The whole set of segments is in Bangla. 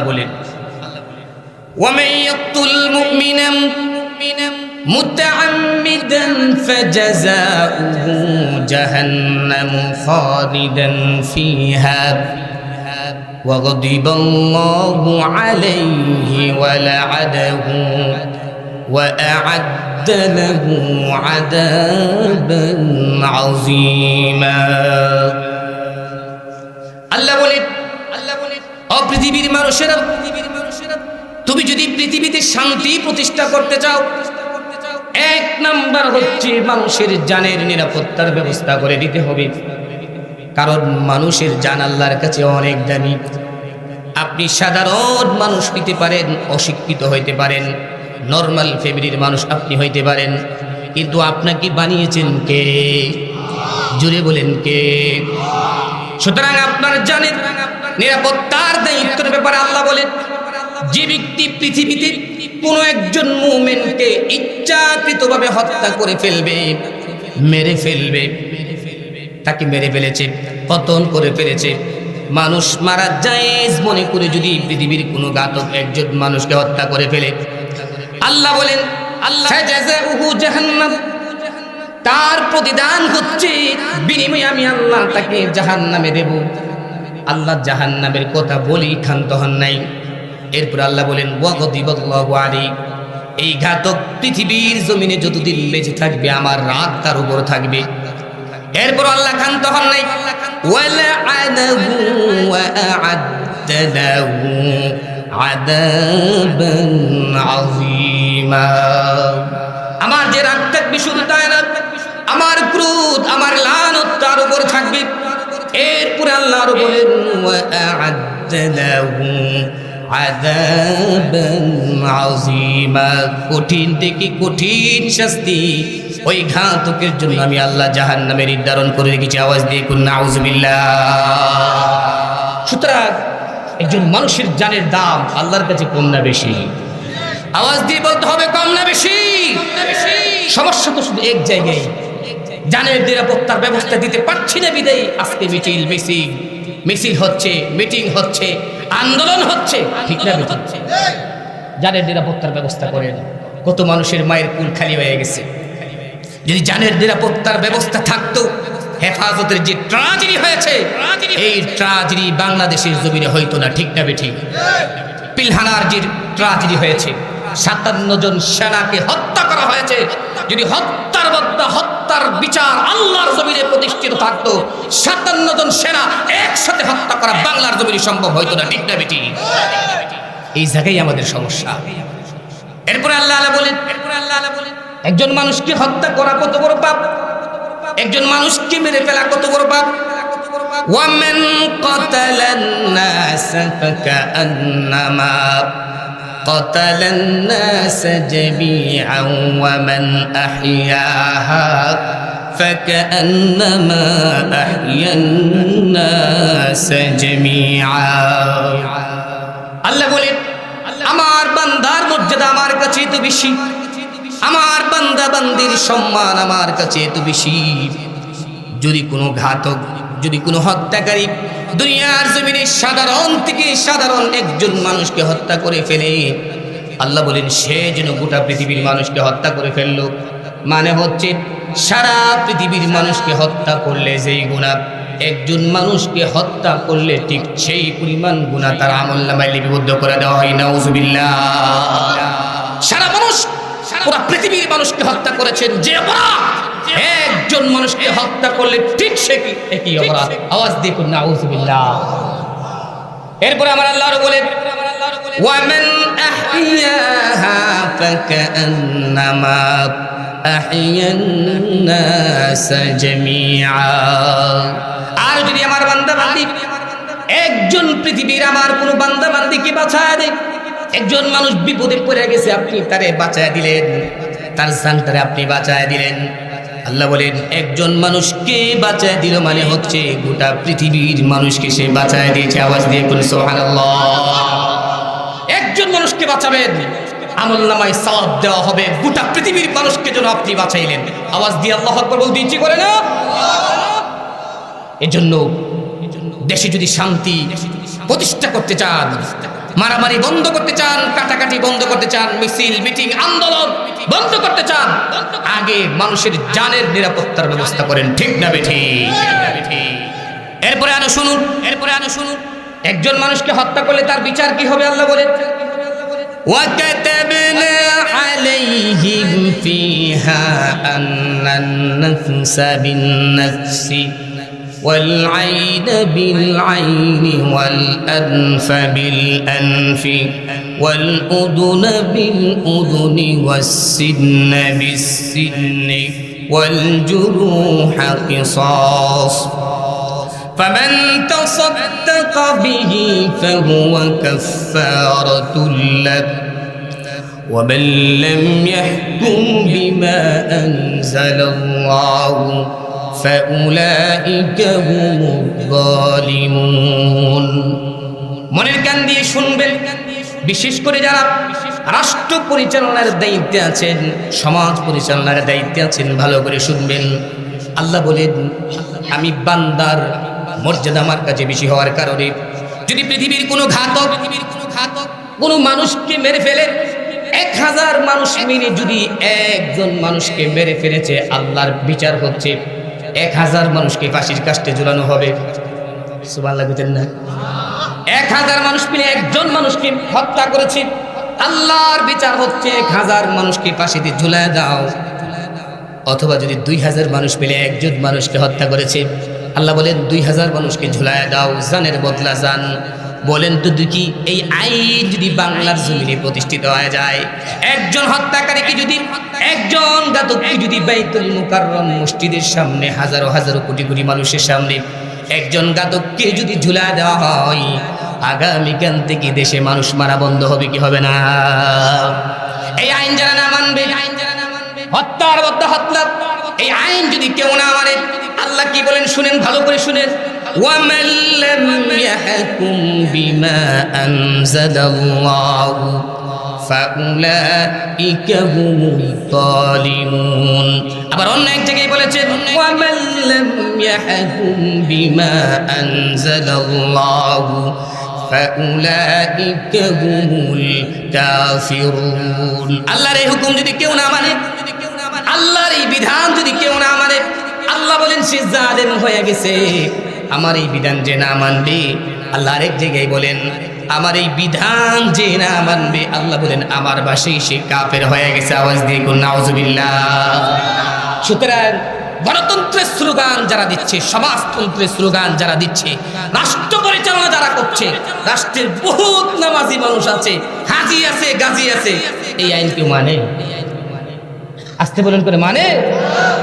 বলেন ومن يقتل مؤمنا متعمدا فجزاؤه جهنم خالدا فيها وغضب الله عليه ولعنه وأعد له عذابا عظيما আল্লাহ বলেন পৃথিবীর মানুষেরা, তুমি যদি পৃথিবীতে শান্তি প্রতিষ্ঠা করতে চাও, এক নাম্বার হচ্ছে মানুষের জানের নিরাপত্তার ব্যবস্থা করে দিতে হবে। কারণ মানুষের জান আল্লাহর কাছে অনেক দামি। আপনি সাধারণ মানুষ হইতে পারেন, অশিক্ষিত হইতে পারেন, নর্মাল ফ্যামিলির মানুষ আপনি হইতে পারেন। কিন্তু আপনাকে বানিয়েছেন কে? জুড়ে বলেন কে? সুতরাং আপনার জানেন নিরাপত্তার দায়িত্বের ব্যাপারে আল্লাহ বলেন যে ব্যক্তি পৃথিবীতে কোনো একজন মুমেনকে ইচ্ছাকৃতভাবে হত্যা করে ফেলবে, মেরে ফেলবে, তাকে মেরে ফেলেছে, পতন করে ফেলেছে, মানুষ মারা জায়েজ মনে করে যদি পৃথিবীর কোনো ঘাতক একজন মানুষকে হত্যা করে ফেলে। আল্লাহ বলেন, আল্লাহ জাহান্নাম, তার প্রতিদান হচ্ছে, বিনিময়ে আমি আল্লাহ তাকে জাহান্নামে দেব। আল্লাহ জাহান নামের কথা বলি ক্ষান্ত হন নাই। এরপর আল্লাহ বলেন এই ঘাতক পৃথিবীর জমিনে যতদিন বেঁচে থাকবে, আমার রাত তার উপর থাকবে। এরপর আল্লাহ ক্ষান্ত হন নাই। আমার যে রাগ থাকবে শুধু আমার ক্রোধ, আমার লানত তার উপর থাকবে। এরপরে আল্লাহর বলেন ওয়াআদ্দা লাহু আযাবান আযীমা। কঠিন থেকে কঠিন শাস্তি ওই ঘাতকের জন্য আমি আল্লাহ জাহান্নামে নির্ধারণ করে রেখেছি। আওয়াজ দিয়ে কোন নাউজুবিল্লাহ। সুতরাং একজন মানুষের জানের দাম আল্লাহর কাছে কম না বেশি। আওয়াজ দিয়ে বলতে হবে, কম না বেশি। সমস্যা তো শুধু এক জায়গায়। জানের নিরাপত্তার ব্যবস্থা দিতে পারছি না বিদায়ী। আজকে মিছিল মিছিল। মিছিল হচ্ছে, মিটিং হচ্ছে, আন্দোলন হচ্ছে। ঠিক না হচ্ছে জানের নিরাপত্তার ব্যবস্থা করেন। কত মানুষের মায়ের কুল খালি হয়ে গেছে। যদি জানের নিরাপত্তার ব্যবস্থা থাকতো, হেফাজতের যে ট্রাজেডি হয়েছে, এই ট্রাজেডি বাংলাদেশের জমিনে হইতো না। ঠিক না ঠিক পিলহানার যে ট্রাজেডি হয়েছে সাতান্ন জন সেনাকে হত্যা করা হয়েছে। যদি হত্যার বদ্যা হত্যার বিচার আল্লাহর জমিনে প্রতিষ্ঠিত থাকতো, সাতান্ন জন সেনা একসাথে হত্যা করা বাংলার জমিনে সম্ভব হইতো না, ঠিক না বেটি? এই জায়গায় আমাদের সমস্যা। এরপরে আল্লাহ আল্লাহ বলেন, এরপরে আল্লাহ আল্লাহ বলেন, একজন মানুষকে হত্যা করা কত বড় পাপ? একজন মানুষকে মেরে ফেলা কত বড় পাপ? ওয়ামেন কতালান্নাস ফাকান্নামা قتل الناس جميعا ومن أحياها فكأنما أحيا الناس جميعا আল্লাহ বলেন আমার বান্দার মর্যাদা আমার কাছে তো বেশি আমার বান্দা বান্দির সম্মান আমার কাছে তো বেশি যদি কোনো ঘাতক যদি কোনো হত্যাকারী দুনিয়ার জমিনে সাধারণ থেকে সাধারণ একজন মানুষকে হত্যা করে ফেলে, আল্লাহ বলেন, সে যেন গোটা পৃথিবীর মানুষকে হত্যা করে ফেলল। মানে হচ্ছে, সারা পৃথিবীর মানুষকে হত্যা করলে যেই গুণা একজন মানুষকে হত্যা করলে ঠিক সেই পরিমাণ গুণা তার আমল নামায় লিপিবদ্ধ করে দেওয়া হয়। নাউজুবিল্লাহ। সারা মানুষ, সারা পৃথিবীর মানুষকে হত্যা করেছেন। যে অপরাধ একজন মানুষকে হত্যা করলে ঠিক সে কি একই অপরাধ আওয়াজ দিয়ে কোন নাউজুবিল্লাহ এরপরে আমার আল্লাহ বলেন ومن أحياها فكأنما أحيا الناس جميعا আর যদি আমার বান্দা বান্দি একজন পৃথিবীর আমার কোনো বান্দা বান্দিকে বাঁচায় দেয় একজন মানুষ বিপদে পড়ে গেছে আপনি তারে বাঁচায় দিলেন তার জানটারে আপনি বাঁচায় দিলেন আল্লাহ বলেন, একজন মানুষকে বাঁচায় দিল মানে হচ্ছে গোটা পৃথিবীর মানুষকে সে বাঁচায় দিয়েছে। আওয়াজ দিয়ে বলে, সুবহানাল্লাহ। একজন মানুষকে বাঁচাবেন, আমল নামায় সওয়াব দেওয়া হবে। গোটা পৃথিবীর মানুষকে যেন আপনি বাঁচাইলেন। আওয়াজ দিয়ে আল্লাহ আকবার বলতে ইচ্ছে করে না? এজন্য দেশে যদি শান্তি প্রতিষ্ঠা করতে চান মারামারি বন্ধ করতে চান কাটাকাটি বন্ধ করতে চান মিছিল মিটিং আন্দোলন বন্ধ করতে চান আগে মানুষের জানের নিরাপত্তার ব্যবস্থা করেন ঠিক না বেঠি এরপরে আরো শুনুন এরপরে আরো শুনুন একজন মানুষকে হত্যা করলে তার বিচার কি হবে আল্লাহ বলেন وكتبنا عليهم فيها أن النفس بالنفس والعين بالعين والأنف بالأنف والأذن بالأذن والسن بالسن والجروح قصاص فمن تصدق به فهو كفارة له ومن لم يحكم بما أنزل الله মনের কান দিয়ে শুনবেন। বিশেষ করে যারা রাষ্ট্র পরিচালনার দায়িত্বে আছেন, সমাজ পরিচালনার দায়িত্বে আছেন, ভালো করে শুনবেন। আল্লাহ বলেন, আমি বান্দার মর্যাদা আমার কাছে বেশি হওয়ার কারণে যদি পৃথিবীর কোনো ঘাতক পৃথিবীর কোনো ঘাতক, কোনো মানুষকে মেরে ফেলে, এক হাজার মানুষ মিলে যদি একজন মানুষকে মেরে ফেলেছে, আল্লাহর বিচার হচ্ছে এক হাজার মানুষকে ফাঁসির কাস্টে ঝুলানো হবে। সুবহানাল্লাহ বুঝেন না? এক হাজার মানুষ মিলে একজন মানুষকে হত্যা করেছে। আল্লাহর বিচার হচ্ছে এক হাজার মানুষকে ফাঁসিতে ঝুলায় দাও। অথবা যদি দুই হাজার মানুষ মিলে একজন মানুষকে হত্যা করেছে, আল্লাহ বলেন, দুই হাজার মানুষকে ঝুলায় দাও, জানের বদলা যান বলেন তো দেখি, এই আইন যদি বাংলার জমিনে প্রতিষ্ঠিত হয়ে যায়, একজন হত্যাকারীকে যদি, একজন ঘাতককে যদি বাইতুল মুকাররম মসজিদের সামনে হাজারো হাজারো কোটি কোটি মানুষের সামনে একজন ঘাতককে যদি ঝুলা দেওয়া হয়, আগামীকাল থেকে দেশে মানুষ মারা বন্ধ হবে কি হবে না? এই আইন যারা না মানবে আইন যারা না মানবে হত্যার বদ্ধ হত্যা এই আইন যদি কেউ না মানে আল্লাহ কি বলেন? শুনেন, ভালো করে শুনেন। ومن لم يحكم بما أنزل الله فأولئك هم الظالمون আবার অন্য এক জায়গায় বলেছেন ومن لم يحكم بما أنزل الله فأولئك هم الكافرون আল্লাহর এই হুকুম যদি কেউ না মানে আল্লাহর এই বিধান যদি কেউ না মানে আল্লাহ বলেন সে জালেম হয়ে গেছে আমার এই বিধান যে না মানবে, আল্লাহ আরেক জায়গায় বলেন, আমার এই বিধান যে না মানবে, আল্লাহ বলেন, আমার বাসেই সে কাফের হয়ে গেছে, আওয়াজ দিয়ে সুতরাং গণতন্ত্রের স্লোগান যারা দিচ্ছে, সমাজতন্ত্রের স্লোগান যারা দিচ্ছে, রাষ্ট্র পরিচালনা যারা করছে, রাষ্ট্রের বহুত নামাজি মানুষ আছে, হাজি আছে, গাজি আছে, এই আইন কেউ মানে? আসতে বলেন করে মানে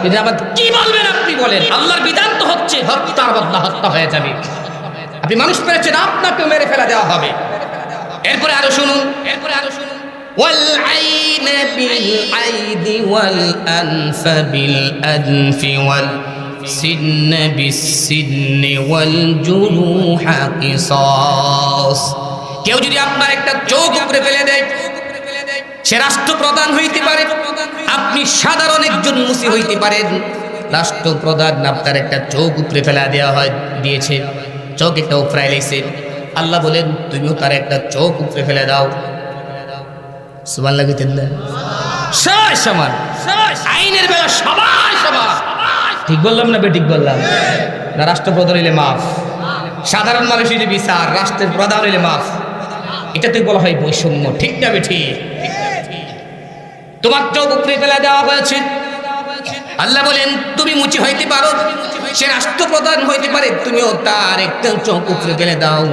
কিন্তু আবার কি বলবেন আপনি বলেন আল্লাহর বিধান তো হচ্ছে হত্যার বদলা হত্যা হয়ে যাবে আপনি মানুষ পেরেছেন আপনাকে মেরে ফেলা দেওয়া হবে এরপরে আরো শুনুন এরপরে আরো শুনুন والعين بالعين والأنف بالأنف والسن بالسن والجروح قصاص কেউ যদি আপনার একটা চোখ উপরে ফেলে দেয় সে রাষ্ট্রপ্রধান হইতে পারে আপনি সাধারণ একজন মুসি হইতে পারেন। রাষ্ট্রপ্রধান আপনার একটা চোখ উপরে ফেলা দেওয়া হয়, দিয়েছে। চোখ একটা উপরাই লেগেছে আল্লাহ বলেন, তুমিও তার একটা চোখ উপরে ফেলে দাও। সুমান না? সবাই সমান। আইনের বেলা সবাই সমান। ঠিক বললাম না বেঠিক বললাম? না, রাষ্ট্রপ্রধান হইলে মাফ। সাধারণ মানুষ হইলে বিচার, রাষ্ট্রের প্রধান হইলে মাফ। এটাতে বলা হয় বৈষম্য। ঠিক না বেঠিক তোমার চোখ উপরে ফেলা দেওয়া হয়েছে। আল্লাহ বলেন, তুমি মুচি হইতে পারো, সে রাষ্ট্রপ্রধান হইতে পারে, তুমিও তার একটা চোখ উপরে ফেলে দাও।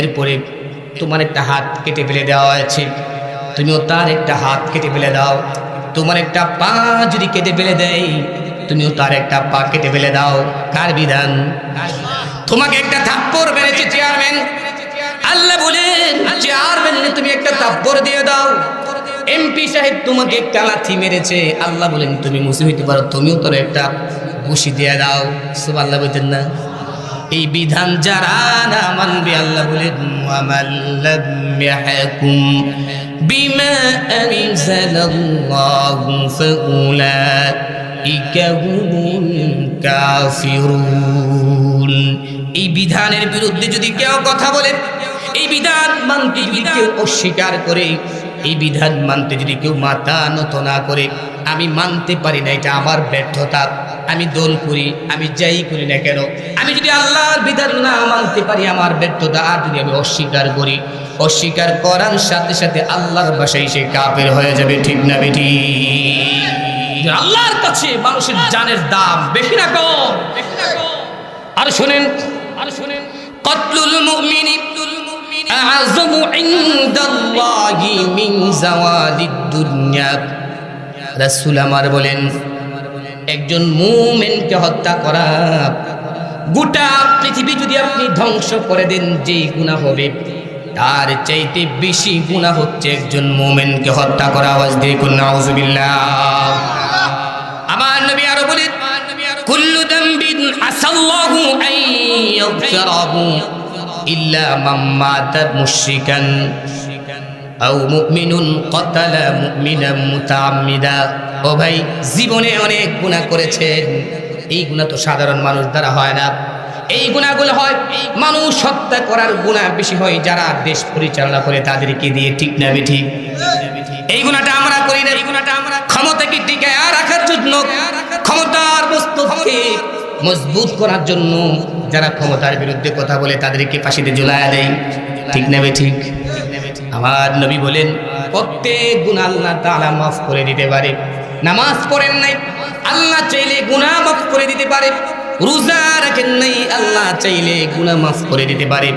এরপরে তোমার একটা হাত কেটে ফেলে দেওয়া হয়েছে। তুমিও তার একটা হাত কেটে ফেলে দাও। তোমার একটা পা যদি কেটে ফেলে দেয় তুমিও তার একটা পা কেটে ফেলে দাও। কার বিধান? তোমাকে একটা থাপ্পড় মেরেছে চেয়ারম্যান। আল্লাহ বলেন চেয়ারম্যান তুমি একটা থাপ্পড় দিয়ে দাও। এমপি সাহেব তোমাকে একটা লাথি মেরেছে। আল্লাহ বলেন, তুমি মুসি হইতে পারো, তুমিও তোর একটা ঘুষি দিয়ে দাও। সব আল্লাহ বলতেন না। এই বিধান যারা না মানবে, আল্লাহ বলেন এই বিধানের বিরুদ্ধে যদি কেউ কথা বলে, এই বিধান মানতে কেউ অস্বীকার করে এই বিধান মানতে যদি কেউ মাথা নত না করে, আমি মানতে পারি না, এটা আমার ব্যর্থতা। আমি দোল করি, আমি যাই করি না কেন? আমি যদি আল্লাহর বিধান না মানতে পারি, আমার ব্যর্থতা আর যদি আমি অস্বীকার করি, অস্বীকার করার সাথে সাথে আল্লাহর বাসায় সে কাপের হয়ে যাবে, ঠিক না বেটি? আল্লাহর কাছে মানুষের জানের দাম বেশি না কম আর শুনেন আর শুনেন, কতলুল মুমিনি আযমু ইনদাল্লাহি মিন জাওয়াদিদ দুনিয়া। রাসূল আমার বলেন, একজন মুমিনকে হত্যা করা, গোটা পৃথিবী যদি আপনি ধ্বংস করে দেন, যে গুনাহ হবে, তার চাইতে বেশি গুনাহ হচ্ছে একজন মুমিনকে হত্যা করা। আওয়াজ দিয়ে কোন নাউজুবিল্লাহ। আমার নবী আরও বলেন, কুল্লু দামবিন আসাল্লাহু আন ইয়াগফিরাহু। ইল্লা মান মাতা মুশরিকান আও মুমিনুন কতালা মুমিনান মুতাআম্মিদা। ও ভাই, জীবনে অনেক গুনাহ করেছেন। এই গুনাহ তো সাধারণ মানুষ দ্বারা হয় না। এই গুণাগুলো হয় মানুষ হত্যা করার গুণা বেশি হয় যারা দেশ পরিচালনা করে, তাদেরকে দিয়ে ঠিক না ঠিক এই গুণাটা আমরা করি না। এই গুণাটা আমরা ক্ষমতাকে টিকায় রাখার জন্য ক্ষমতার বস্তুকে মজবুত করার জন্য যারা ক্ষমতার বিরুদ্ধে কথা বলে তাদেরকে ফাঁসিতে ঝুলায়া দেয়। ঠিক না ঠিক? আমার নবী বলেন, প্রত্যেক গুণা আল্লাহ তাআলা মাফ করে দিতে পারে। নামাজ পড়েন নাই, আল্লাহ চাইলে গুনাহ মাফ করে দিতে পারে। রোজা রাখেন নাই, আল্লাহ চাইলে গুনাহ মাফ করে দিতে পারে।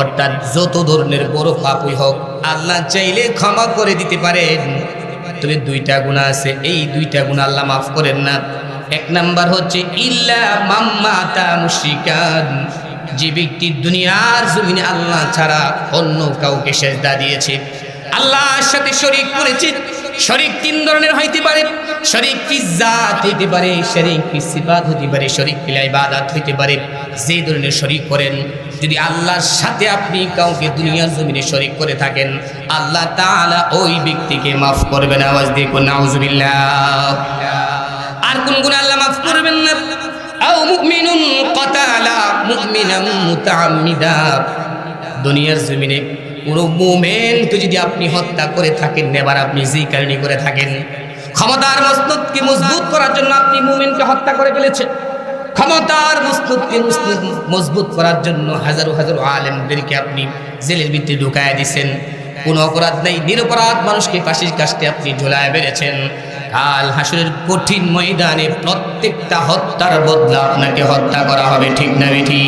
অর্থাৎ যত ধরনের বড় পাপই হোক, আল্লাহ চাইলে ক্ষমা করে দিতে পারে তবে দুইটা গুণা আছে, এই দুইটা গুণা আল্লাহ মাফ করেন না। এক নাম্বার হচ্ছে, ইল্লা মাম্মাতা মুশরিকান। যে ব্যক্তি দুনিয়ার জমিনে আল্লাহ ছাড়া অন্য কাউকে সেজদা দিয়েছে। আল্লাহর সাথে শরিক করেছে, শরিক তিন ধরনের হইতে পারে। শরিক কি জাত হইতে পারে, শরিক কি সিফাত হইতে পারে, শরিক কি ইবাদত হইতে পারে, যে ধরনের শরিক করেন। যদি আল্লাহর সাথে আপনি কাউকে দুনিয়ার জমিনে শরিক করে থাকেন, আল্লাহ তাআলা ওই ব্যক্তিকে মাফ করবেন। আওয়াজ দিয়ে কোন নাউজুবিল্লাহ। আর কোন গুণ আল্লাহ মাফ করবেন না। আও মুমিনুন কাতালা মুমিনাম মুতাআম্মিদা। দুনিয়ার জমিনে কোনো মুমেনকে যদি আপনি হত্যা করে থাকেন, এবার আপনি যেই কারণে করে থাকেন। ক্ষমতার মস্তদকে মজবুত করার জন্য আপনি মুমিনকে হত্যা করে ফেলেছেন। ক্ষমতার মস্তদকে মজবুত- করার জন্য হাজারো হাজারো আলেমদেরকে আপনি জেলের ভিতরে ঢুকায় দিছেন। কোনো অপরাধ নেই, নিরপরাধ মানুষকে ফাঁসির কাস্টে আপনি ঝোলায় বেড়েছেন। কাল হাসুরের কঠিন ময়দানে প্রত্যেকটা হত্যার বদলা আপনাকে হত্যা করা হবে, ঠিক না বেঠি?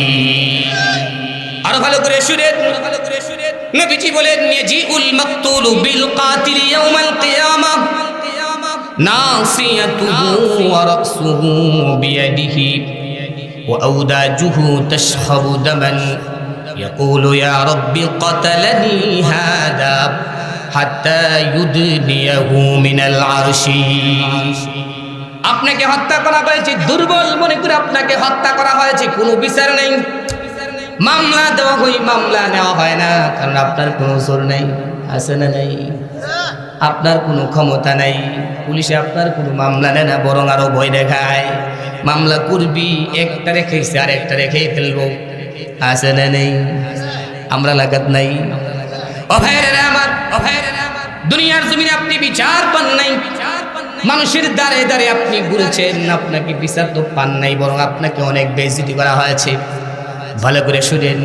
আরও ভালো করে সুরের নবীজি বলেন নেজি উল মাকতুল বিল কাতিল ইয়াউমাল কিয়ামাহ নাসিয়াতুহু ওয়া রাসুহু বিয়াদিহি। ওয়া আউদাজুহু তাশহাবু দামান। ইয়াকুলু, ইয়া রাব্বি কাতালানি হাদা। আপনাকে হত্যা করা হয়েছে, দুর্বল মনে করে আপনাকে হত্যা করা হয়েছে, কোনো বিচার নেই। মামলা দেওয়া হই, মামলা নেওয়া হয় না, কারণ আপনার কোনো জোর নেই, আছে না নেই? আপনার কোনো ক্ষমতা নাই, পুলিশে আপনার কোনো মামলা নেয় না, বরং আরও ভয় দেখায়। মামলা করবি, একটা রেখেছে আর একটা রেখেই ফেলব, আছে না নেই? আমরা লাগাত নাই? ও আমার দুনিয়ার জমিনে আপনি বিচার পান নাই। মানুষের দ্বারে দ্বারে আপনি ঘুরেছেন, আপনাকে বিচার তো পান নাই, বরং আপনাকে অনেক বেজিতি করা হয়েছে। ভালো করে শুনেন।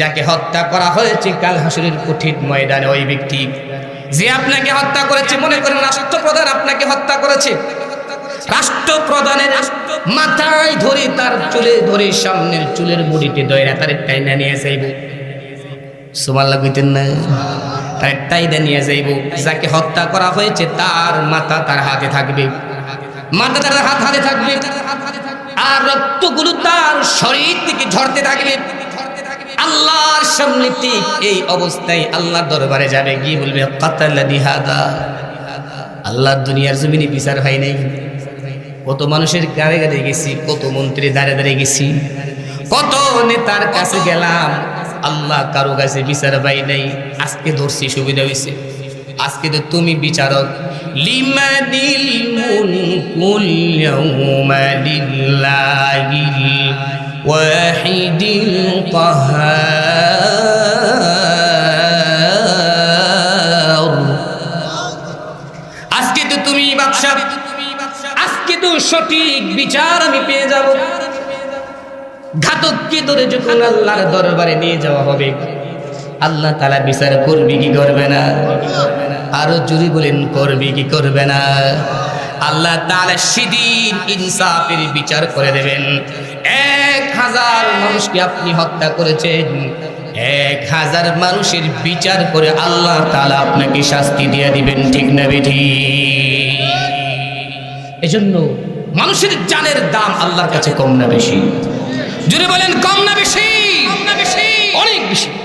যাকে হত্যা করা হয়েছে কাল হাসুরের কঠিন ময়দানে ওই ব্যক্তি, যে আপনাকে হত্যা করেছে, মনে করেন রাষ্ট্রপ্রধান আপনাকে হত্যা করেছে। রাষ্ট্রপ্রধানের মাথায় ধরে তার চুলে ধরে সামনের চুলের মুড়িতে দয়রা তার টাইনা নিয়ে যাইব। সুমাল লাগাইতেন না। তার টাইনা নিয়ে যাইব। যাকে হত্যা করা হয়েছে, তার মাথা তার হাতে থাকবে। মাথা তার হাত হাতে থাকবে। আর রক্তগুলো তার শরীর থেকে ঝরতে থাকবে। আল্লাহর সামনে ঠিক এই অবস্থায় আল্লাহর দরবারে যাবে। গিয়ে বলবে কাতাল্লাদি আল্লাহ দুনিয়ার জমিনে বিচার হয় নাই। কত মানুষের গাড়ে গাড়ে গেছি, কত মন্ত্রী দাঁড়ে দাঁড়িয়ে গেছি। কত নেতার কাছে গেলাম। আল্লাহ কারও কাছে বিচার পাই নাই। আজকে ধরছি, সুবিধা হয়েছে আজকে তো তুমি বিচারক। লিমাদিল মুলকুল ইয়াউমা লিল্লাহিল ওয়াহিদিল কাহার। আজকে তো তুমি বাদশা আজকে তো সঠিক বিচার আমি পেয়ে যাব। ঘাতককে ধরে যখন আল্লাহর দরবারে নিয়ে যাওয়া হবে? আল্লাহ তালা বিচার করবি কি করবে না? আরও জুড়ি বলেন, করবি কি করবে না? আল্লাহ তাআলা সেদিন ইনসাফের বিচার করে দেবেন। এক হাজার মানুষকে আপনি হত্যা করেছেন। এক হাজার মানুষের বিচার করে আল্লাহ তালা আপনাকে শাস্তি দিয়ে দিবেন, ঠিক না বিধি এজন্য মানুষের জানের দাম আল্লাহর কাছে কম না বেশি। জুড়ে বলেন কম না বেশি। অনেক বেশি।